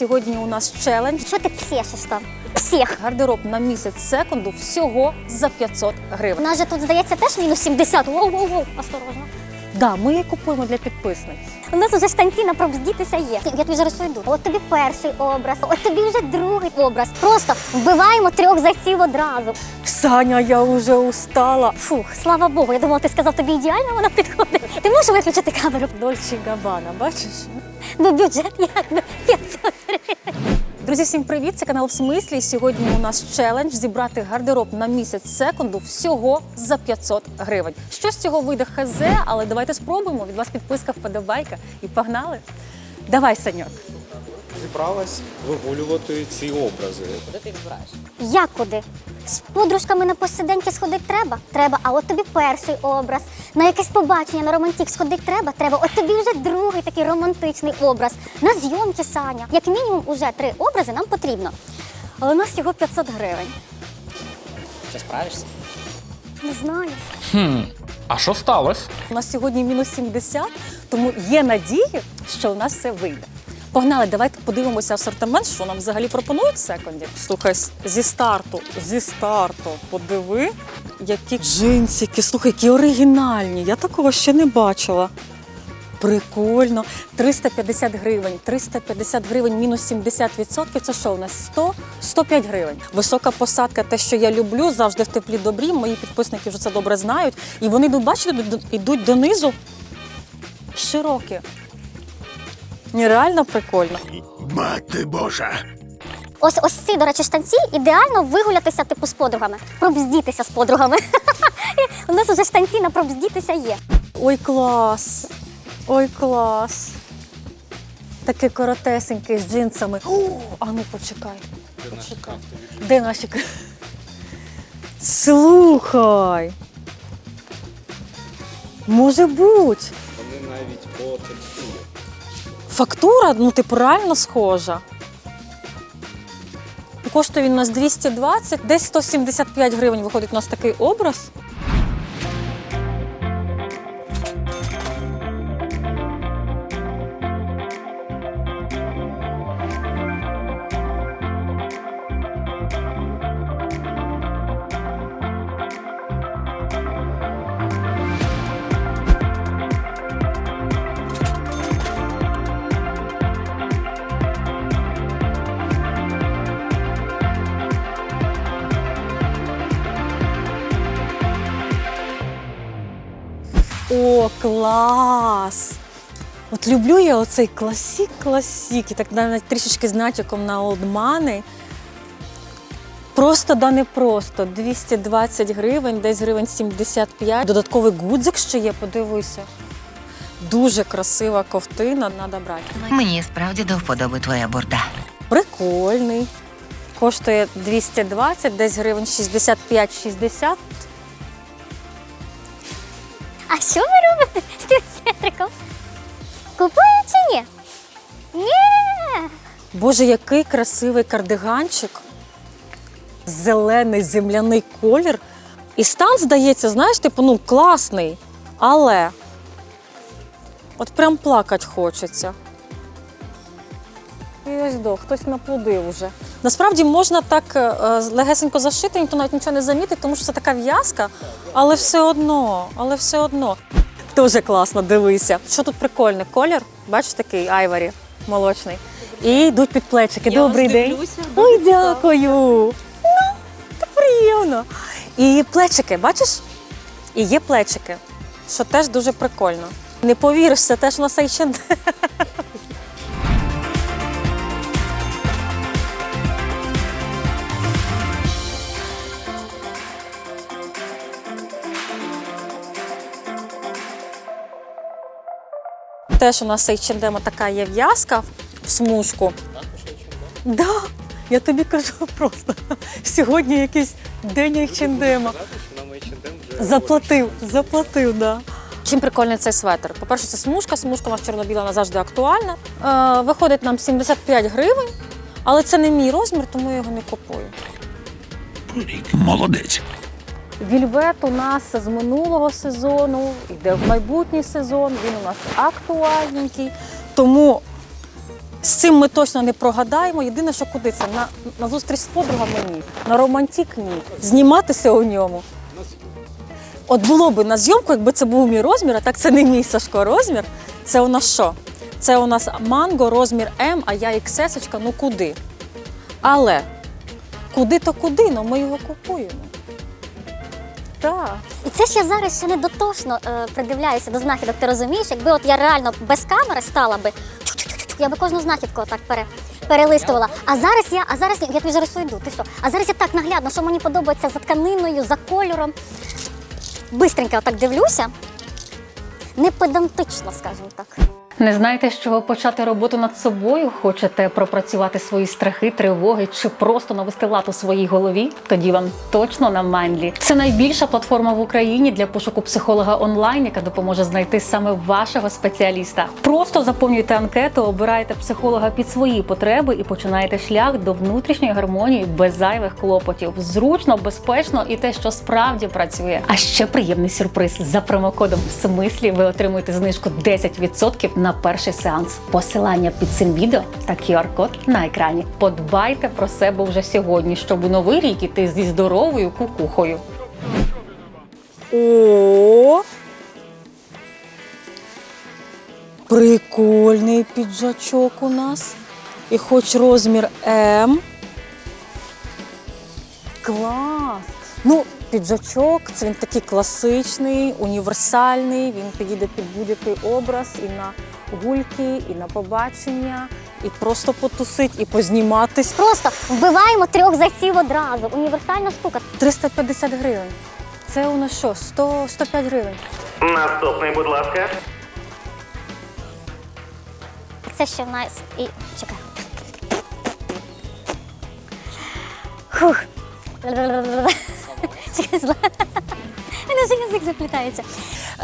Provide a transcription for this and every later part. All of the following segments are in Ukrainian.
Сьогодні у нас челендж. Що ти псєшиш там? Псєх. Гардероб на місяць секунду всього за 500 гривень. У нас же тут, здається, теж мінус 70. Воу-воу-воу, осторожно. Да, ми її купуємо для підписниць. У нас уже штанці на пробздітися є. Я тобі зараз йду. От тобі перший образ, от тобі вже другий образ. Просто вбиваємо трьох зайців одразу. Саня, я вже устала. Фух, слава Богу, я думала, ти сказав, тобі ідеально вона підходить. Ти можеш виключити камеру? Дольче Габана, бачиш? Бо бюджет як ну, 500 гривень. Друзі, всім привіт! Це канал в смислі. Сьогодні у нас челендж зібрати гардероб на місяць секунду всього за 500 гривень. Що з цього вийде хз, але давайте спробуємо. Від вас підписка, вподобайка і погнали. Давай, Саньок. Зібралась вигулювати ці образи. Як куди? З подружками на посиденьки сходить треба? Треба. А от тобі перший образ. На якесь побачення на романтик сходить треба? Треба. От тобі вже другий такий романтичний образ. На зйомки, Саня. Як мінімум, уже три образи нам потрібно. Але у нас всього 500 гривень. Що справишся? Не знаю. Хм, а що сталося? У нас сьогодні мінус 70, тому є надії, що у нас все вийде. Погнали, давайте подивимося асортимент, що нам взагалі пропонують в секунді. Слухай, зі старту, зі старту, подиви, які джинсики, слухай, які оригінальні. Я такого ще не бачила. Прикольно. 350 гривень. 350 гривень мінус 70%. Це що у нас? 100? 105 гривень. Висока посадка, те, що я люблю, завжди в теплі добрі. Мої підписники вже це добре знають. І вони бачите, йдуть донизу широкі. Нереально прикольно. Мати Божа! Ось ось ці, до речі, штанці ідеально вигулятися типу з подругами. Пробздітися з подругами. У нас уже штанці на пробздітися є. Ой, клас! Ой, клас! Таке коротесеньке з джинсами. О, а ну почекай. Почекай. Де наші к- Слухай. Може бути. Вони навіть по текстурі. Фактура, ну типу, реально схожа. Коштує він у нас 220, десь 175 гривень виходить у нас такий образ. Клас! От люблю я оцей класік-класік, і так навіть трішечки з натяком на олдмани. Просто да не просто. 220 гривень, десь гривень 75. Додатковий гудзик ще є, подивися. Дуже красива ковтина, треба брати. Мені справді до вподоби твоя бурда. Прикольний. Коштує 220, десь гривень 65-60. А що ви робите з тим сетриком? Купую чи ні? Ні. Боже, який красивий кардиганчик. Зелений земляний колір. І стан, здається, знаєш, типу, ну, класний. Але от прям плакать хочеться. І ось до, хтось наплодив уже. Насправді можна так е, легесенько зашити, ніхто навіть нічого не замітить, тому що це така в'язка, але все одно, але все одно. Дуже класно, дивися. Що тут прикольний колір? Бачиш такий айварі молочний. І йдуть під плечики. Добрий день. Ой, дякую. Ну, так приємно. І плечики, бачиш? І є плечики, що теж дуже прикольно. Не повіриш, це теж у нас H&M. Теж у нас H&M така є в'язка в смужку. Да, я тобі кажу просто. Сьогодні якийсь день H&M вже Заплатив, заплатив, да. Чим прикольний цей светр? По-перше, це смужка, смужка у нас чорно-біла, вона завжди актуальна. Е, виходить нам 75 гривень, але це не мій розмір, тому я його не купую. Молодець. Вільвет у нас з минулого сезону, йде в майбутній сезон, він у нас актуальненький. Тому З цим ми точно не прогадаємо. Єдине, що куди це? На, на зустріч з подругами ні. На романтик ні. Зніматися у ньому. От було б на зйомку, якби це був мій розмір, а так це не мій Сашко розмір. Це у нас що? Це у нас манго, розмір М, а я XS, ну куди? Але куди то куди, ну ми його купуємо. Так. І це я зараз ще не дотошно е, придивляюся до знахідок. Ти розумієш? Якби от я реально без камери стала би, я би кожну знахідку отак пере, перелистувала. А зараз я, а зараз я тобі зараз уйду. Ти що? А зараз я так наглядно, що мені подобається за тканиною, за кольором. Бистренько отак дивлюся. Не педантично, скажімо так. Не знаєте, з чого почати роботу над собою? Хочете пропрацювати свої страхи, тривоги чи просто навести лад у своїй голові? Тоді вам точно на Манлі. Це найбільша платформа в Україні для пошуку психолога онлайн, яка допоможе знайти саме вашого спеціаліста. Просто заповнюйте анкету, обираєте психолога під свої потреби і починаєте шлях до внутрішньої гармонії без зайвих клопотів. Зручно, безпечно і те, що справді працює. А ще приємний сюрприз за промокодом в смислі ви отримуєте знижку 10% на перший сеанс. Посилання під цим відео та QR-код на екрані. Подбайте про себе вже сьогодні, щоб у новий рік іти зі здоровою кукухою. О! Прикольний піджачок у нас. І хоч розмір М. Клас! Ну, піджачок, це він такий класичний, універсальний. Він підійде під будь-який образ і на гульки, і на побачення, і просто потусить, і позніматись. Просто вбиваємо трьох зайців одразу. Універсальна штука. 350 гривень. Це у нас що? 100, 105 гривень. Наступний, будь ласка. Це ще в нас і. Чекай. Хух. Чекай, зла. Мене вже язик заплітається.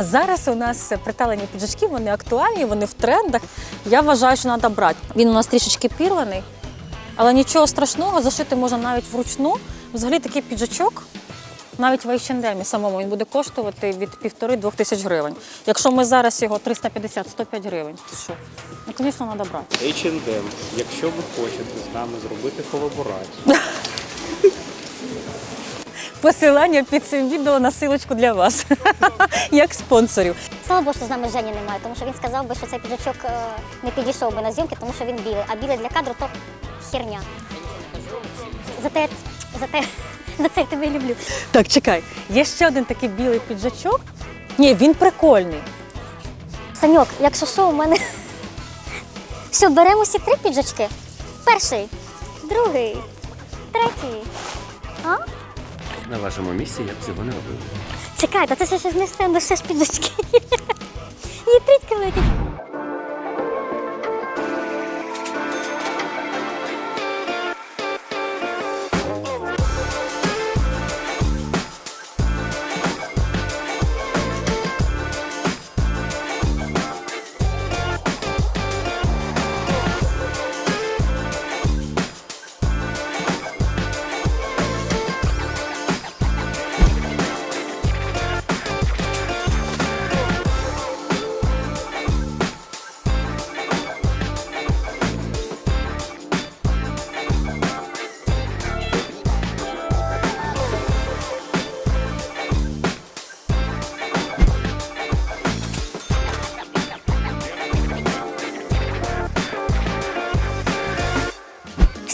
Зараз у нас приталені піджачки, вони актуальні, вони в трендах. Я вважаю, що треба брати. Він у нас трішечки пірваний, але нічого страшного, зашити можна навіть вручну. Взагалі такий піджачок, навіть в H&M самому він буде коштувати від півтори-двох тисяч гривень. Якщо ми зараз його 350-105 гривень, то що? Ну, звісно, треба брати. H&M, якщо ви хочете з нами зробити колаборацію, Посилання під цим відео на силочку для вас, як спонсорів. Слава Богу, що з нами Жені немає, тому що він сказав би, що цей піджачок е, не підійшов би на зйомки, тому що він білий. А білий для кадру то херня. Зате, зате, за це я тебе люблю. Так, чекай. Є ще один такий білий піджачок. Ні, він прикольний. Саньок, якщо що, у мене. Все, беремо всі три піджачки. Перший, другий, третій. На вашому місці я б цього не робив. Чекай, та це ще ж не все, ну ще ж піджачки. Її летять.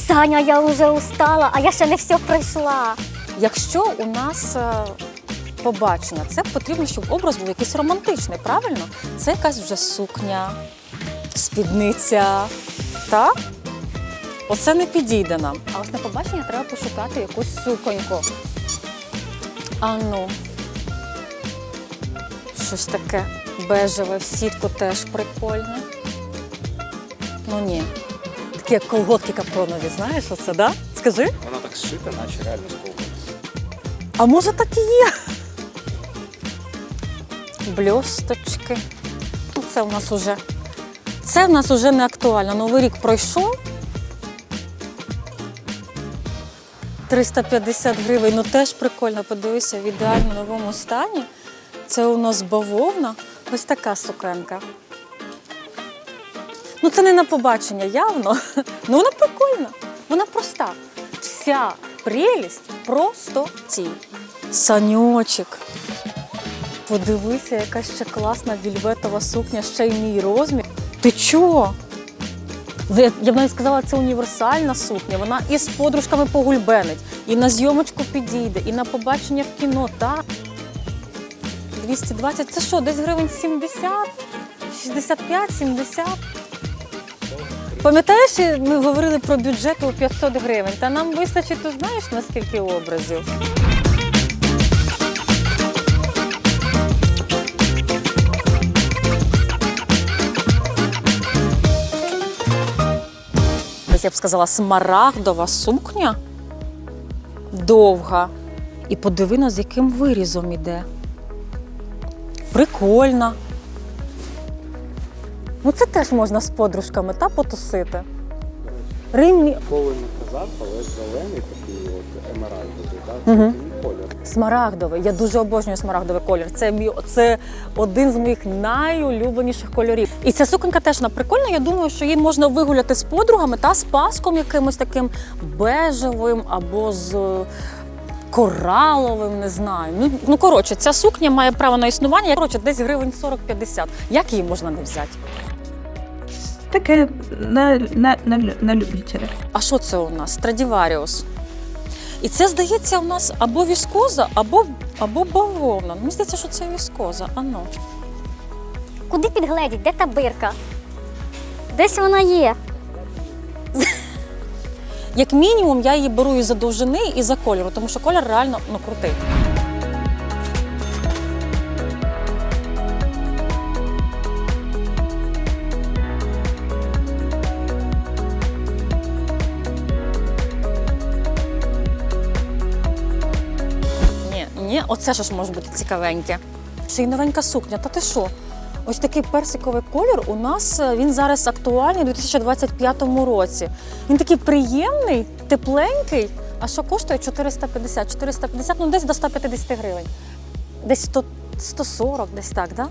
Саня, я вже устала, а я ще не все пройшла. Якщо у нас е, побачення, це потрібно, щоб образ був якийсь романтичний, правильно? Це якась вже сукня, спідниця. Так? Оце не підійде нам. А ось на побачення треба пошукати якусь суконьку. А ну. Щось таке бежеве, в сітку теж прикольне. Ну ні. Такі як колготки капронові, знаєш оце, да? Скажи. вона так зшита, наче реально колготки. А може так і є? Бльосточки. Ну, Це у нас уже. Це в нас уже не актуально. Новий рік пройшов. 350 гривень, ну теж прикольно, подивися, в ідеально новому стані. Це у нас бавовна. Ось така сукенка. Ну це не на побачення явно. Ну вона прикольна, вона проста. Вся прелість в простоті. Саньочок. Подивися, яка ще класна вільветова сукня, ще й мій розмір. Ти чого? Я б навіть сказала, це універсальна сукня. Вона і з подружками погульбенить, і на зйомочку підійде, і на побачення в кіно. Так. 220 це що, десь гривень 70? 65, 70? Пам'ятаєш, ми говорили про бюджет у 500 гривень, та нам вистачить, ти знаєш, на скільки образів? Я б сказала, смарагдова сукня довга. І подиви з яким вирізом іде. Прикольна. Ну, це теж можна з подружками та потусити. Римні Коли не казав, але зелений такий от емеральдовий, так? Такий колір. смарагдовий. Я дуже обожнюю смарагдовий колір. Це мій це один з моїх найулюбленіших кольорів. І ця суконька теж вона прикольна. Я думаю, що її можна вигуляти з подругами та з паском якимось таким бежевим або з кораловим, не знаю. Ну, ну коротше, ця сукня має право на існування. Коротше, десь гривень 40-50. Як її можна не взяти? Таке на, на, на, на любителя. А що це у нас? Страдіваріус. І це, здається, у нас або віскоза, або, або бавовна. Мені здається, що це віскоза. А ну. Куди підгледіть? Де та бирка? Десь вона є. Як мінімум, я її беру і за довжини, і за кольору, тому що колір реально ну, крутий. Оце ж може бути цікавеньке. Ще й новенька сукня. Та ти що? Ось такий персиковий колір у нас е, він зараз актуальний у 2025 році. Він такий приємний, тепленький. А що коштує 450? 450, ну десь до 150 гривень. Десь 100, 140, десь так, да?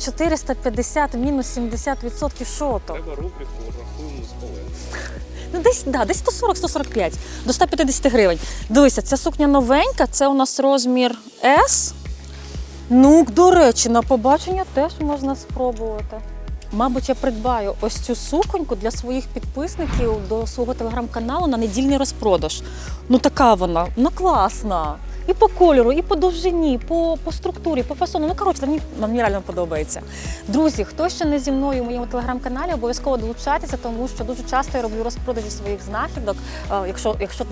450 мінус 70% що то? Треба рубрику рахуємо з полем. Ну, десь, да, десь 140-145 до 150 гривень. Дивися, ця сукня новенька, це у нас розмір S. Ну, до речі, на побачення теж можна спробувати. Мабуть, я придбаю ось цю суконьку для своїх підписників до свого телеграм-каналу на недільний розпродаж. Ну, така вона, ну класна. І по кольору, і по довжині, по, по структурі, по фасону. Ну, коротше, мені, мені реально подобається. Друзі, хто ще не зі мною у моєму телеграм-каналі, обов'язково долучайтеся, тому що дуже часто я роблю розпродажі своїх знахідок. е, Якщо, якщо,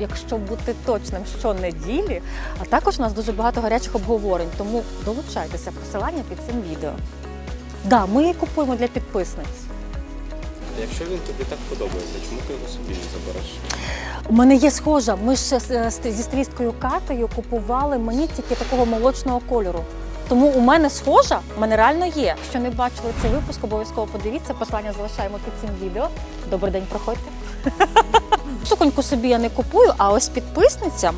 якщо бути точним, щонеділі, а також у нас дуже багато гарячих обговорень. Тому долучайтеся. Посилання під цим відео. Да, ми купуємо для підписниць. Якщо він тобі так подобається, чому ти його собі не забереш? У мене є схожа. Ми з- е, зі стилісткою Катею купували мені тільки такого молочного кольору. Тому у мене схожа, у мене реально є. Якщо не бачили цей випуск, обов'язково подивіться. Посилання залишаємо під цим відео. Добрий день, проходьте. Суконьку собі я не купую, а ось підписницям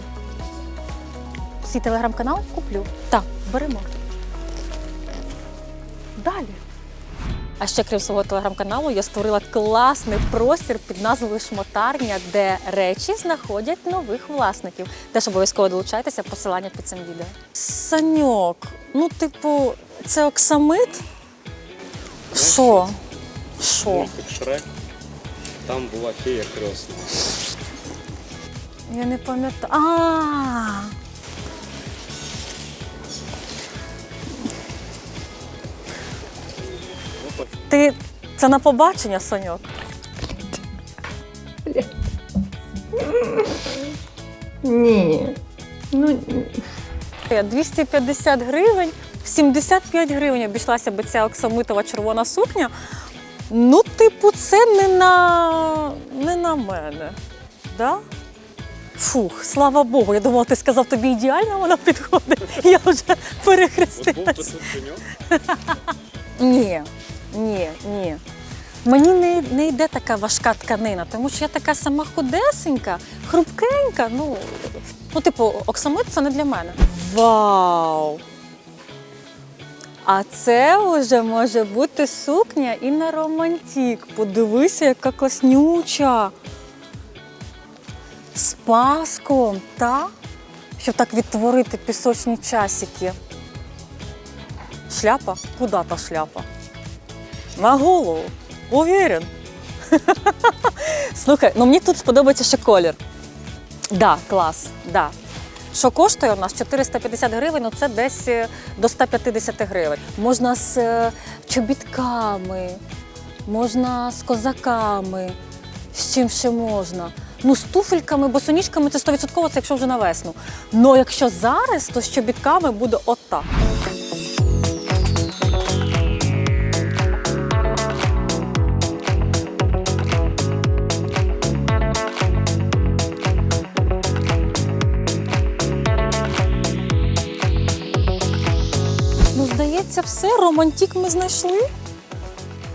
свій телеграм-канал куплю. Так, беремо. Далі. А ще крім свого телеграм-каналу я створила класний простір під назвою Шмотарня, де речі знаходять нових власників. Теж обов'язково долучайтеся, посилання під цим відео. Саньок, ну, типу, це оксамит? Що? Що? Шрек. Там була фея кресна. Я не пам'ятаю. А. Ти це на побачення, Саньок? Ні. Ну, Е, 250 гривень, 75 гривень обійшлася би ця оксамитова червона сукня. Ну, типу, це не на, не на мене. Да? Фух, слава Богу. Я думала, ти сказав, тобі ідеально вона підходить. Я вже перехрестилась. Ні, ні, ні. Мені не, не йде така важка тканина, тому що я така сама худесенька, хрупкенька. Ну, ну типу, оксамит це не для мене. Вау! А це вже може бути сукня і на романтик. Подивися, яка класнюча. З паском, та? Щоб так відтворити пісочні часики. Шляпа? Куда та шляпа? На голову. Уверен. Слухай, ну мені тут сподобається ще колір. Да, клас, да. Що коштує у нас 450 гривень, ну це десь е, до 150 гривень. Можна з е, чобітками, можна з козаками, з чим ще можна. Ну, з туфельками, босоніжками це 100% це якщо вже на весну. Ну якщо зараз, то з чобітками буде отак. Все, романтик ми знайшли.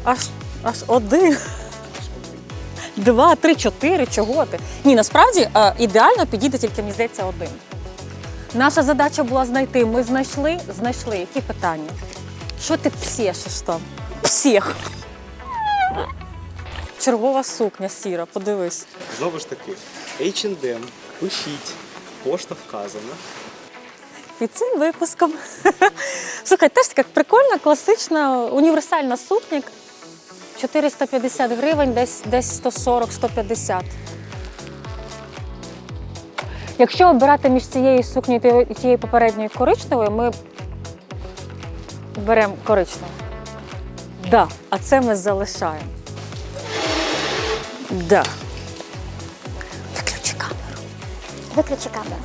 Аж, аж один. Два, три, чотири, чого ти? Ні, насправді е, ідеально підійде тільки, мені здається, один. Наша задача була знайти. Ми знайшли, знайшли. Які питання? Що ти псєшиш там? Псєх. Чергова сукня сіра, подивись. Знову ж таки, H&M, пишіть, пошта вказана. Під цим випуском. Слухай, теж така прикольна, класична, універсальна сукня. 450 гривень, десь, десь 140-150. Якщо обирати між цією сукнею і тією попередньою коричневою, ми беремо коричневу. Да, а це ми залишаємо. Да. Виключи камеру. Виключи камеру.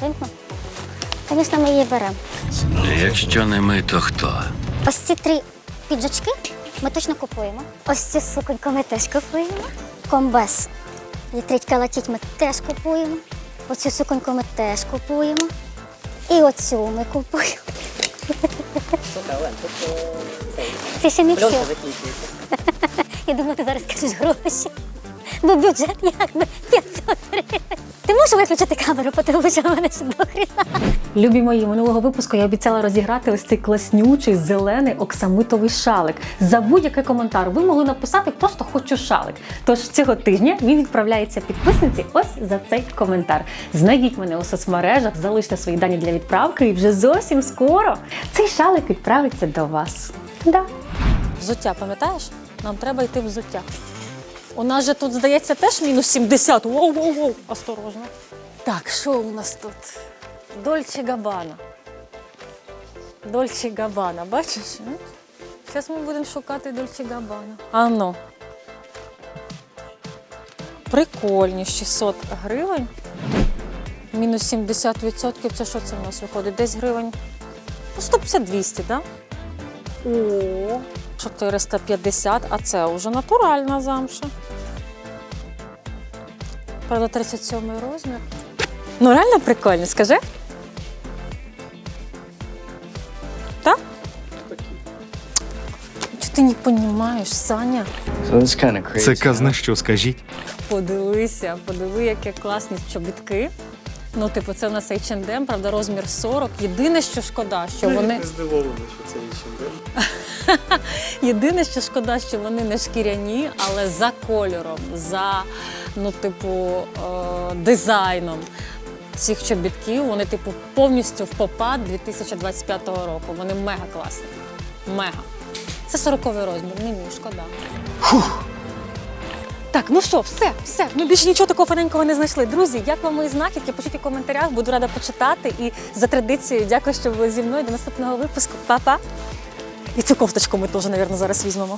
Вимкну? Звісно, ми її беремо. Якщо не ми, то хто? Ось ці три піджачки ми точно купуємо. Ось цю суконьку ми теж купуємо. Комбез. Вітрить калатіть ми теж купуємо. Оцю суконьку ми теж купуємо. І оцю ми купуємо. Це ще не все. закінчується. Я думаю, ти зараз скажеш гроші. Бо бюджет якби 500 гривень. Ти можеш виключити камеру, тому що в мене ще дохріна. Любі мої, минулого випуску я обіцяла розіграти ось цей класнючий зелений оксамитовий шалик. За будь-який коментар ви могли написати просто хочу шалик. Тож цього тижня він відправляється підписниці ось за цей коментар. Знайдіть мене у соцмережах, залиште свої дані для відправки, і вже зовсім скоро цей шалик відправиться до вас. Да. Взуття, пам'ятаєш? Нам треба йти взуття. У нас же тут, здається, теж мінус 70. Воу-воу-воу, осторожно. Так, що у нас тут? Дольче Габана. Дольче Габана, бачиш? Зараз ми будемо шукати Дольче Габана. Ано. Прикольні 600 гривень. Мінус 70%. Це що це в нас виходить? Десь гривень. Ну, 150-200, так? Да? О, 450, а це вже натуральна замша. Правда, 37 розмір. Ну, реально прикольно, скажи. Так? Чи ти не розумієш, Саня? Це казна що, скажіть? Подивися, подиви, які класні чобітки. Ну, типу, це у нас H&M, правда, розмір 40. Єдине, що шкода, що вони. здивовано, що це H&M. Єдине, що шкода, що вони не шкіряні, але за кольором, за ну, типу, е, дизайном цих чобітків, вони, типу, повністю в попад 2025 року. Вони мега класні. Мега. Це 40 розмір, не мій, шкода. Так, ну що, все, все. Ми більше нічого такого фаненького не знайшли. Друзі, як вам мої знахідки? Пишіть у коментарях, буду рада почитати. І за традицією, дякую, що ви зі мною. До наступного випуску. Па-па! І цю кофточку ми теж, мабуть, зараз візьмемо.